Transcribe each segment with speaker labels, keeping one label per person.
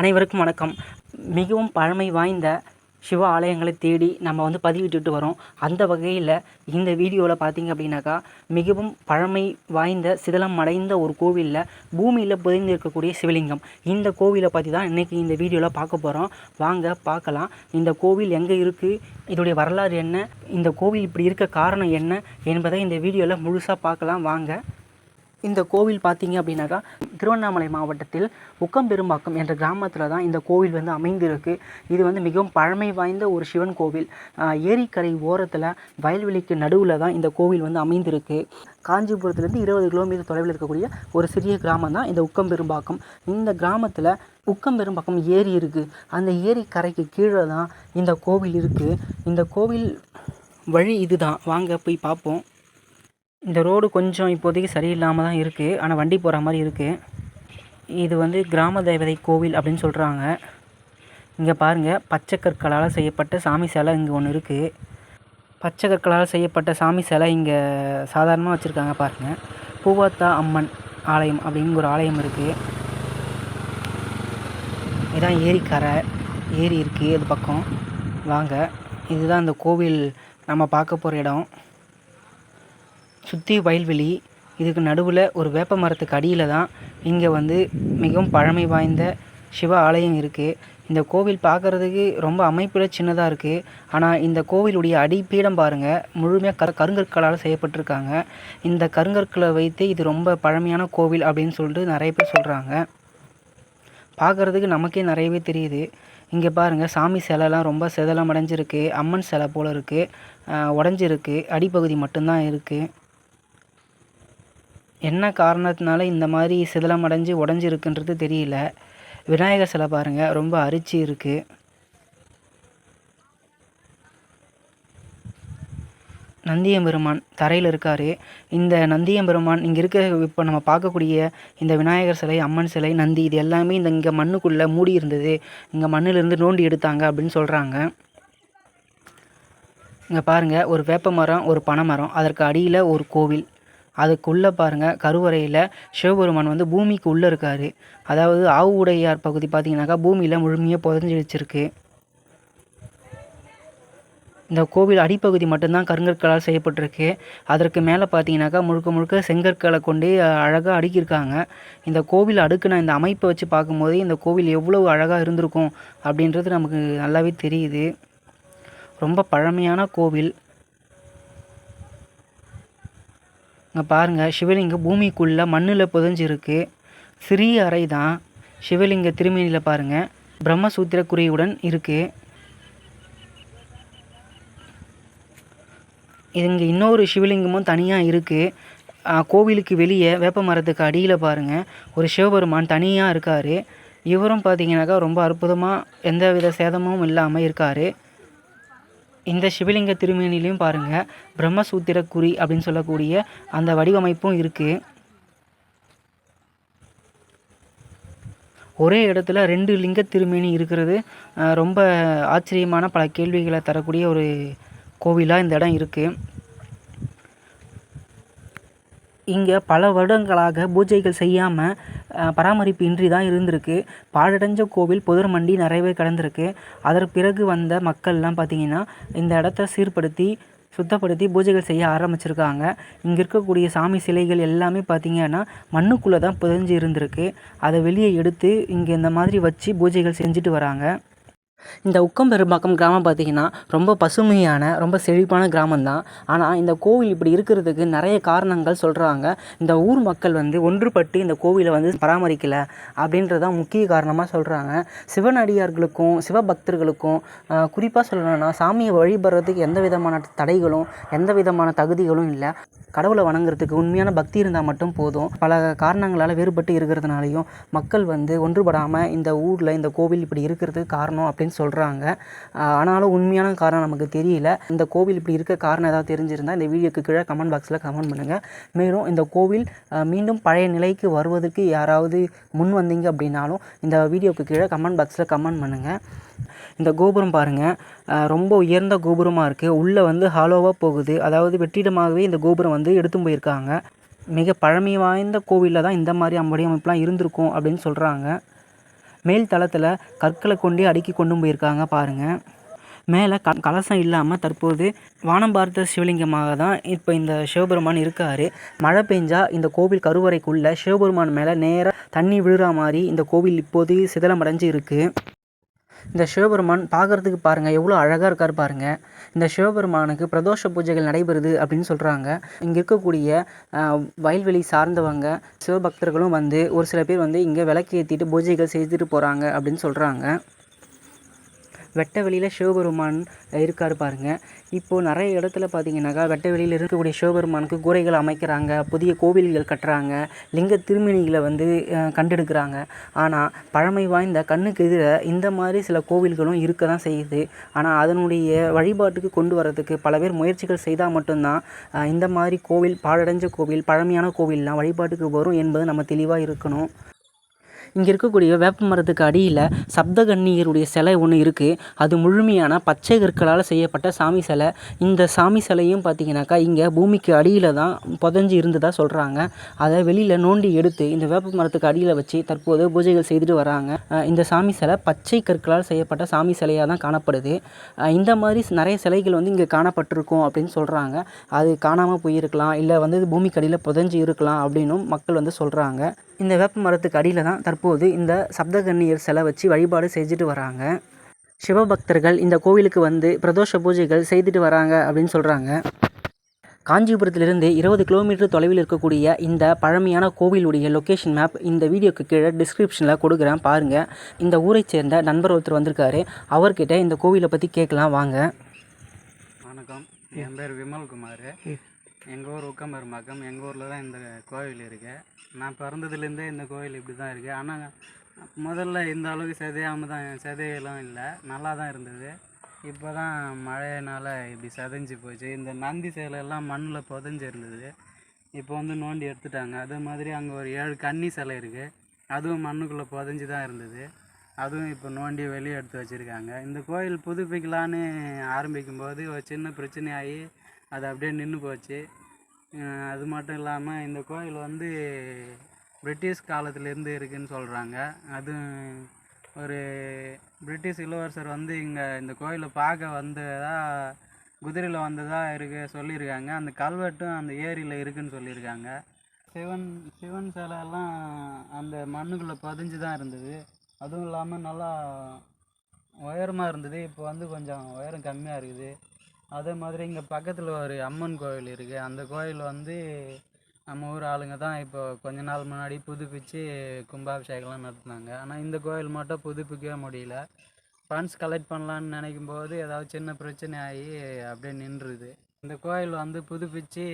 Speaker 1: அனைவருக்கும் வணக்கம். மிகவும் பழமை வாய்ந்த சிவ ஆலயங்களை தேடி நம்ம வந்து பதிவிட்டுட்டு வரோம். அந்த வகையில் இந்த வீடியோவில் பார்த்தீங்க அப்படின்னாக்கா மிகவும் பழமை வாய்ந்த சிதலம் அடைந்த ஒரு கோவிலில் பூமியில் புதைந்து இருக்கக்கூடிய சிவலிங்கம். இந்த கோவிலை பற்றி தான் இன்றைக்கி இந்த வீடியோவில் பார்க்க போகிறோம் வாங்க பார்க்கலாம். இந்த கோவில் எங்கே இருக்குது இதோடைய வரலாறு என்ன? இந்த கோவில் இப்படி இருக்க காரணம் என்ன? என்பதை இந்த வீடியோவில் முழுசாக பார்க்கலாம். வாங்க. இந்த கோவில் பார்த்தீங்க அப்படின்னாக்கா திருவண்ணாமலை மாவட்டத்தில் உக்கம்பெரும்பாக்கம் என்ற கிராமத்தில் தான் இந்த கோவில் வந்து அமைந்திருக்கு. இது வந்து மிகவும் பழமை வாய்ந்த ஒரு சிவன் கோவில். ஏரிக்கரை ஓரத்தில் வயல்வெளிக்கு நடுவில் தான் இந்த கோவில் வந்து அமைந்திருக்கு. காஞ்சிபுரத்துலேருந்து இருபது கிலோமீட்டர் தொலைவில் இருக்கக்கூடிய ஒரு சிறிய கிராமம் தான் இந்த உக்கம்பெரும்பாக்கம். இந்த கிராமத்தில் உக்கம்பெரும்பாக்கம் ஏரி இருக்குது அந்த ஏரி கரைக்கு கீழே தான் இந்த கோவில் இருக்குது இந்த கோவில் வழி இதுதான். வாங்க போய் பார்ப்போம். இந்த ரோடு கொஞ்சம் இப்போதைக்கு சரியில்லாமல் தான் இருக்குது ஆனால் வண்டி போகிற மாதிரி இருக்குது இது வந்து கிராம தேவதை கோவில் அப்படின்னு சொல்கிறாங்க இங்கே பாருங்கள் பச்சை கற்களால் செய்யப்பட்ட சாமி சிலை இங்கே ஒன்று இருக்குது பச்சை கற்களால் செய்யப்பட்ட சாமி சிலை இங்கே சாதாரணமாக வச்சுருக்காங்க பாருங்கள் பூவாத்தா அம்மன் ஆலயம் அப்படிங்கிற ஒரு ஆலயம் இருக்குது இதான் ஏரிக்கரை. ஏரி இருக்குது அது பக்கம். வாங்க. இதுதான் அந்த கோவில் நம்ம பார்க்க போகிற இடம். சுற்றி வயல்வெளி இதுக்கு நடுவில் ஒரு வேப்ப மரத்துக்கு அடியில் தான் இங்கே வந்து மிகவும் பழமை வாய்ந்த சிவ ஆலயம் இருக்குது இந்த கோவில் பார்க்குறதுக்கு ரொம்ப அமைப்பில் சின்னதாக இருக்குது ஆனால் இந்த கோவிலுடைய அடிப்பீடம் பாருங்கள் முழுமையாக கரு கருங்கற்களால் செய்யப்பட்டிருக்காங்க. இந்த கருங்கற்களை வைத்து இது ரொம்ப பழமையான கோவில் அப்படின்னு சொல்லிட்டு நிறைய பேர் சொல்கிறாங்க பார்க்குறதுக்கு நமக்கே நிறையவே தெரியுது. இங்கே பாருங்கள் சாமி சிலைலாம் ரொம்ப சிதலம் அடைஞ்சிருக்கு அம்மன் சிலை போல் இருக்குது உடஞ்சிருக்கு அடிப்பகுதி மட்டும்தான் இருக்குது என்ன காரணத்தினால இந்த மாதிரி சிதிலம் அடைஞ்சு உடஞ்சிருக்குன்றது தெரியல. விநாயகர் சிலை பாருங்கள் ரொம்ப அரிச்சு இருக்குது நந்தியம்பெருமான் தரையில் இருக்கார். இந்த நந்தியம்பெருமான் இங்கே இருக்க இப்போ நம்ம பார்க்கக்கூடிய இந்த விநாயகர் சிலை அம்மன் சிலை நந்தி இது எல்லாமே இந்த இங்கே மண்ணுக்குள்ளே மூடி இருந்தது. இங்கே மண்ணிலிருந்து நோண்டி எடுத்தாங்க அப்படின்னு சொல்கிறாங்க இங்கே பாருங்கள் ஒரு வேப்ப மரம் ஒரு பனைமரம். அதற்கு அடியில் ஒரு கோவில். அதுக்குள்ளே பாருங்கள் கருவறையில் சிவபெருமான் வந்து பூமிக்கு உள்ளே இருக்கார். அதாவது ஆவு உடையார் பகுதி பார்த்திங்கனாக்கா பூமியில் முழுமையாக புதஞ்சு வச்சிருக்கு. இந்த கோவில் அடிப்பகுதி மட்டும்தான் கருங்கற்களால் செய்யப்பட்டிருக்கு. அதற்கு மேலே பார்த்தீங்கன்னாக்கா முழுக்க முழுக்க செங்கற்களை கொண்டு அழகாக அடுக்கியிருக்காங்க. இந்த கோவில் அடுக்குன இந்த அமைப்பை வச்சு பார்க்கும்போது இந்த கோவில் எவ்வளவு அழகாக இருந்திருக்கும் அப்படின்றது நமக்கு நல்லாவே தெரியுது. ரொம்ப பழமையான கோவில். இங்கே பாருங்கள் சிவலிங்கம் பூமிக்குள்ளே மண்ணில் புதஞ்சிருக்கு. சிறிய அறை தான். சிவலிங்க திருமேனியில் பாருங்கள் பிரம்மசூத்திர குறியுடன் இருக்குது இங்கே இன்னொரு சிவலிங்கமும் தனியாக இருக்குது கோவிலுக்கு வெளியே வேப்ப மரத்துக்கு அடியில் பாருங்கள் ஒரு சிவபெருமான் தனியாக இருக்கார். இவரும் பார்த்தீங்கன்னாக்கா ரொம்ப அற்புதமாக எந்த வித சேதமும் இல்லாமல் இருக்கார். இந்த சிவலிங்க திருமேனிலையும் பாருங்கள் பிரம்மசூத்திர குறி அப்படின்னு சொல்லக்கூடிய அந்த வடிவமைப்பும் இருக்குது ஒரே இடத்துல ரெண்டு லிங்க திருமேனி இருக்கிறது. ரொம்ப ஆச்சரியமான பல கேள்விகளை தரக்கூடிய ஒரு கோவிலாக இந்த இடம் இருக்குது இங்கே பல வருடங்களாக பூஜைகள் செய்யாமல் பராமரிப்பு இன்றி தான் இருந்திருக்கு. பாழடைஞ்ச கோவில் புதர் மண்டி நிறையவே கிடந்திருக்கு. அதற்கு பிறகு வந்த மக்கள்லாம் பார்த்திங்கன்னா இந்த இடத்த சீர்படுத்தி சுத்தப்படுத்தி பூஜைகள் செய்ய ஆரம்பிச்சிருக்காங்க. இங்கே இருக்கக்கூடிய சாமி சிலைகள் எல்லாமே பார்த்திங்கன்னா மண்ணுக்குள்ளே தான் புதைஞ்சு இருந்திருக்கு. அதை வெளியே எடுத்து இங்கே இந்த மாதிரி வச்சு பூஜைகள் செஞ்சுட்டு வராங்க. இந்த உக்கம்பெரும்பாக்கம் கிராமம் பார்த்திங்கன்னா ரொம்ப பசுமையான ரொம்ப செழிப்பான கிராமம் தான். ஆனால் இந்த கோவில் இப்படி இருக்கிறதுக்கு நிறைய காரணங்கள் சொல்கிறாங்க இந்த ஊர் மக்கள் வந்து ஒன்றுபட்டு இந்த கோவிலை வந்து பராமரிக்கலை அப்படின்றதான் முக்கிய காரணமாக சொல்கிறாங்க சிவனடியார்களுக்கும் சிவபக்தர்களுக்கும் குறிப்பாக சொல்லணும்னா சாமியை வழிபடுறதுக்கு எந்த விதமான தடைகளும் எந்த விதமான தகுதிகளும் இல்லை. கடவுளை வணங்குறதுக்கு உண்மையான பக்தி இருந்தால் மட்டும் போதும். பல காரணங்களால் வேறுபட்டு இருக்கிறதுனாலையும் மக்கள் வந்து ஒன்றுபடாமல் இந்த ஊரில் இந்த கோவில் இப்படி இருக்கிறதுக்கு காரணம் அப்படின்னு சொல்கிறாங்க ஆனாலும் உண்மையான காரணம் நமக்கு தெரியல. இந்த கோவில் இப்படி இருக்க காரணம் ஏதாவது தெரிஞ்சிருந்தால் இந்த வீடியோக்கு கீழே கமெண்ட் பாக்ஸில் கமெண்ட் பண்ணுங்கள் மேலும் இந்த கோவில் மீண்டும் பழைய நிலைக்கு வருவதற்கு யாராவது முன் வந்தீங்க அப்படின்னாலும் இந்த வீடியோக்கு கீழே கமெண்ட் பாக்ஸில் கமெண்ட் பண்ணுங்கள் இந்த கோபுரம் பாருங்கள் ரொம்ப உயர்ந்த கோபுரமாக இருக்குது உள்ளே வந்து ஹாலோவாக போகுது. அதாவது வெற்றிடமாகவே இந்த கோபுரம் வந்து எடுத்து போயிருக்காங்க. மிக பழமை வாய்ந்த கோவிலில் தான் இந்த மாதிரி அம்படி அமைப்புலாம் இருந்திருக்கும் அப்படின்னு சொல்கிறாங்க மேல் தளத்தில் கற்களை கொண்டே அடுக்கி கொண்டு போயிருக்காங்க பாருங்கள் மேலே க கலசம் இல்லாமல் தற்போது வானம் பார்த்த சிவலிங்கமாக தான் இப்போ இந்த சிவபெருமான் இருக்கார். மழை பெஞ்சால் இந்த கோவில் கருவறைக்குள்ளே சிவபெருமான் மேலே நேராக தண்ணி விழுற மாதிரி இந்த கோவில் இப்போது சிதலமடைஞ்சு இருக்குது இந்த சிவபெருமான் பார்க்குறதுக்கு பாருங்கள் எவ்வளோ அழகாக இருக்கார் பாருங்கள் இந்த சிவபெருமானுக்கு பிரதோஷ பூஜைகள் நடைபெறுது அப்படின்னு சொல்கிறாங்க இங்கே இருக்கக்கூடிய வயல்வெளி சார்ந்தவங்க சிவபக்தர்களும் வந்து ஒரு சில பேர் வந்து இங்கே விளக்கு ஏற்றிட்டு பூஜைகள் செய்துட்டு போகிறாங்க அப்படின்னு சொல்கிறாங்க வெட்ட வெளியில் சிவபெருமான் இருக்கார் பாருங்கள் இப்போது நிறைய இடத்துல பார்த்தீங்கன்னாக்கா வெட்ட வெளியில் இருக்கக்கூடிய சிவபெருமானுக்கு கூரைகள் அமைக்கிறாங்க புதிய கோவில்கள் கட்டுறாங்க லிங்க திருமணிகளை வந்து கண்டெடுக்கிறாங்க. ஆனால் பழமை வாய்ந்த கண்ணுக்கு எதிர இந்த மாதிரி சில கோவில்களும் இருக்க தான் செய்யுது. ஆனால் அதனுடைய வழிபாட்டுக்கு கொண்டு வரதுக்கு பல பேர் முயற்சிகள் செய்தால் மட்டும்தான் இந்த மாதிரி கோவில் பாழடைஞ்ச கோவில் பழமையான கோவில்லாம் வழிபாட்டுக்கு வரும் என்பது நம்ம தெளிவாக இருக்கணும். இங்கே இருக்கக்கூடிய வேப்ப மரத்துக்கு அடியில் சப்தகன்னியருடைய சிலை ஒன்று இருக்குது அது முழுமையான பச்சை கற்களால் செய்யப்பட்ட சாமி சிலை. இந்த சாமி சிலையும் பார்த்தீங்கன்னாக்கா இங்கே பூமிக்கு அடியில் தான் புதஞ்சு இருந்ததாக சொல்கிறாங்க அதை வெளியில் நோண்டி எடுத்து இந்த வேப்ப மரத்துக்கு அடியில் வச்சு தற்போது பூஜைகள் செய்துட்டு வராங்க. இந்த சாமி சிலை பச்சை கற்களால் செய்யப்பட்ட சாமி சிலையாக தான் காணப்படுது. இந்த மாதிரி நிறைய சிலைகள் வந்து இங்கே காணப்பட்டிருக்கும் அப்படின்னு சொல்கிறாங்க அது காணாமல் போயிருக்கலாம். இல்லை வந்து பூமிக்கு அடியில் புதஞ்சு இருக்கலாம் அப்படின்னும் மக்கள் வந்து சொல்கிறாங்க இந்த வேப்ப மரத்துக்கு அடியில் தான் தற்போது இந்த சப்தகன்னியர் சிலை வச்சு வழிபாடு செஞ்சுட்டு வராங்க. சிவபக்தர்கள் இந்த கோவிலுக்கு வந்து பிரதோஷ பூஜைகள் செய்துட்டு வராங்க அப்படின்னு சொல்கிறாங்க காஞ்சிபுரத்திலிருந்து இருபது கிலோமீட்டர் தொலைவில் இருக்கக்கூடிய இந்த பழமையான கோவிலுடைய லொக்கேஷன் மேப் இந்த வீடியோக்கு கீழே டிஸ்கிரிப்ஷனில் கொடுக்குறேன். பாருங்கள் இந்த ஊரைச் சேர்ந்த நண்பர் ஒருத்தர் வந்திருக்காரு. அவர்கிட்ட இந்த கோவிலை பற்றி கேட்கலாம். வாங்க.
Speaker 2: வணக்கம். என் பேர் விமல்குமார். எங்கள் ஊர் உக்கம்பெருமாக்கம் எங்கள் ஊரில் தான் இந்த கோவில் இருக்குது நான் பிறந்ததுலேருந்தே இந்த கோவில் இப்படி தான் இருக்குது ஆனால் முதல்ல இந்த அளவுக்கு சிதையாமல் தான் சிதையெல்லாம் இல்லை. நல்லா தான் இருந்தது. இப்போ தான் மழையினால் இப்படி செதைஞ்சு போச்சு. இந்த நந்தி சிலையெல்லாம் மண்ணில் புதஞ்சு இருந்தது இப்போ வந்து நோண்டி எடுத்துட்டாங்க. அதே மாதிரி அங்கே ஒரு ஏழு கன்னி சிலை இருக்குது அதுவும் மண்ணுக்குள்ளே புதஞ்சு தான் இருந்தது. அதுவும் இப்போ நோண்டி வெளியே எடுத்து வச்சுருக்காங்க. இந்த கோயில் புதுப்பிக்கலான்னு ஆரம்பிக்கும்போது ஒரு சின்ன பிரச்சனையாகி அது அப்படியே நின்று போச்சு. அது மட்டும் இல்லாமல் இந்த கோயில் வந்து பிரிட்டிஷ் காலத்துலேருந்து இருக்குதுன்னு சொல்கிறாங்க அது ஒரு பிரிட்டிஷ் இளவரசர் வந்து இங்கே இந்த கோயிலை பார்க்க வந்ததாக குதிரையில் வந்ததாக இருக்கு சொல்லியிருக்காங்க. அந்த கல்வெட்டும் அந்த ஏரியில் இருக்குன்னு சொல்லியிருக்காங்க. சிவன் சிவன் சிலை எல்லாம் அந்த மண்ணுக்குள்ளே பதிஞ்சு தான் இருந்தது. அதுவும் இல்லாமல் நல்லா உயரமாக இருந்தது. இப்போ வந்து கொஞ்சம் உயரம் கம்மியாக இருக்குது. அதே மாதிரி இங்கே பக்கத்தில் ஒரு அம்மன் கோவில் இருக்குது அந்த கோயில் வந்து நம்ம ஊர் ஆளுங்க தான் இப்போ கொஞ்ச நாள் முன்னாடி புதுப்பிச்சு கும்பாபிஷேகம்லாம் நடத்துனாங்க. ஆனால் இந்த கோயில் மட்டும் புதுப்பிக்கவே முடியல. ஃபண்ட்ஸ் கலெக்ட் பண்ணலான்னு நினைக்கும் போது ஏதாவது சின்ன பிரச்சனை ஆகி அப்படியே நின்றுது. இந்த கோயில் வந்து புதுப்பிச்சு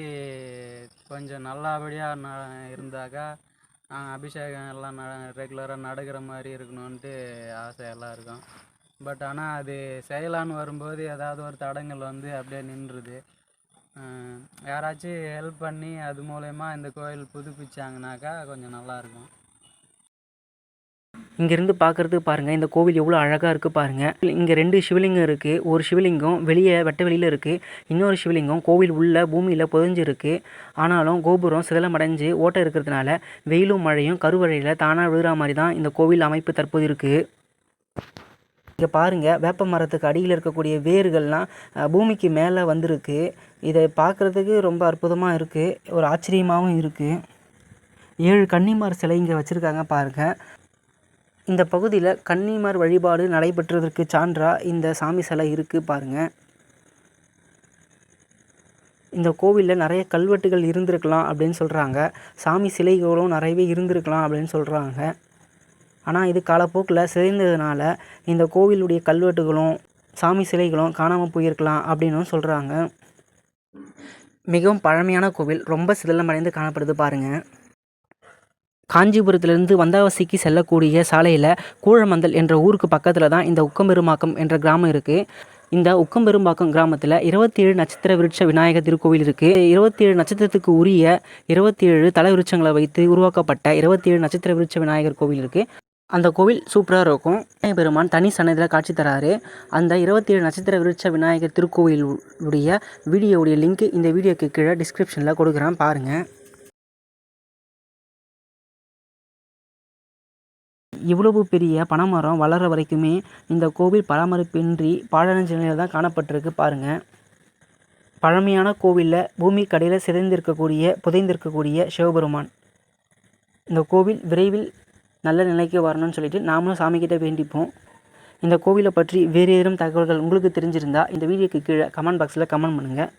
Speaker 2: கொஞ்சம் நல்லபடியாக ந இருந்தாக்கா அபிஷேகம் எல்லாம் ந ரெகுலராக நடக்கிற மாதிரி இருக்கணுன்ட்டு ஆசையெல்லாம் இருக்கும். பட் ஆனால் அது செய்யலான்னு வரும்போது ஏதாவது ஒரு தடங்கள் வந்து அப்படியே நின்றுது. யாராச்சும் ஹெல்ப் பண்ணி அது மூலயமா இந்த கோயில் புதுப்பிச்சாங்கனாக்கா கொஞ்சம் நல்லாயிருக்கும்
Speaker 1: இங்கேருந்து பார்க்குறதுக்கு பாருங்கள் இந்த கோவில் எவ்வளோ அழகாக இருக்குது பாருங்கள் இங்கே ரெண்டு சிவலிங்கம் இருக்குது ஒரு சிவலிங்கம் வெளியே வெட்ட வெளியில் இருக்குது இன்னொரு சிவலிங்கம் கோவில் உள்ள பூமியில் புதஞ்சிருக்கு. ஆனாலும் கோபுரம் சிதலமடைஞ்சு ஓட்டை இருக்கிறதுனால வெயிலும் மழையும் கருவறையில் தானாக விழுகிற மாதிரி தான் இந்த கோவில் அமைப்பு தற்போது இருக்குது இங்கே பாருங்கள் வேப்ப மரத்துக்கு அடியில் இருக்கக்கூடிய வேர்கள்லாம் பூமிக்கு மேலே வந்திருக்கு. இதை பார்க்குறதுக்கு ரொம்ப அற்புதமாக இருக்குது ஒரு ஆச்சரியமாகவும் இருக்குது ஏழு கன்னிமார் சிலை இங்கே வச்சுருக்காங்க பாருங்கள் இந்த பகுதியில் கன்னிமார் வழிபாடு நடைபெற்றதற்கு சான்றா இந்த சாமி சிலை இருக்குது பாருங்கள் இந்த கோவிலில் நிறைய கல்வெட்டுகள் இருந்திருக்கலாம் அப்படின்னு சொல்கிறாங்க சாமி சிலைகளும் நிறையவே இருந்திருக்கலாம் அப்படின்னு சொல்கிறாங்க ஆனால் இது காலப்போக்கில் சிதைந்ததுனால இந்த கோவிலுடைய கல்வெட்டுகளும் சாமி சிலைகளும் காணாமல் போயிருக்கலாம் அப்படின்னும் சொல்கிறாங்க மிகவும் பழமையான கோவில். ரொம்ப சிதிலமடைந்து காணப்படுது பாருங்கள் காஞ்சிபுரத்திலிருந்து வந்தாவசிக்கு செல்லக்கூடிய சாலையில் கூழமந்தல் என்ற ஊருக்கு பக்கத்தில் தான் இந்த உக்கம்பெருமாக்கம் என்ற கிராமம் இருக்குது இந்த உக்கம்பெரும்பாக்கம் கிராமத்தில் இருபத்தி ஏழு நட்சத்திர விருட்ச விநாயகர் திருக்கோவில் இருக்குது இருபத்தி ஏழு நட்சத்திரத்துக்கு உரிய இருபத்தி ஏழு தலை விருட்சங்களை வைத்து உருவாக்கப்பட்ட இருபத்தி ஏழு நட்சத்திர விருட்ச விநாயகர் கோவில் இருக்குது அந்த கோவில் சூப்பராக இருக்கும். விநாயகர் பெருமான் தனி சன்னதியில் காட்சி தராரு. அந்த இருபத்தி ஏழு நட்சத்திர விருட்ச விநாயகர் திருக்கோவிலுடைய வீடியோவுடைய லிங்க் இந்த வீடியோக்கு கீழே டிஸ்கிரிப்ஷனில் கொடுக்குறேன். பாருங்கள் இவ்வளவு பெரிய பனைமரம் வளர வரைக்குமே இந்த கோவில் பராமரிப்பின்றி பாழடைஞ்ச நிலையில் தான் காணப்பட்டிருக்கு. பாருங்கள் பழமையான கோவிலில் பூமி கடையில் சிதைந்திருக்கக்கூடிய புதைந்திருக்கக்கூடிய சிவபெருமான். இந்த கோவில் விரைவில் நல்ல நிலைக்கு வரணும்னு சொல்லிட்டு நாமளும் சாமிக்கிட்ட வேண்டிப்போம். இந்த கோவிலை பற்றி வேறு ஏதும் தகவல்கள் உங்களுக்கு தெரிஞ்சிருந்தால் இந்த வீடியோக்கு கீழே கமெண்ட் பாக்ஸில் கமெண்ட் பண்ணுங்கள்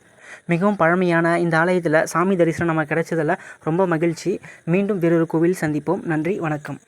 Speaker 1: மிகவும் பழமையான இந்த ஆலயத்தில் சாமி தரிசனம் நமக்கு கிடைச்சதில் ரொம்ப மகிழ்ச்சி. மீண்டும் வேறொரு கோவில் சந்திப்போம். நன்றி வணக்கம்.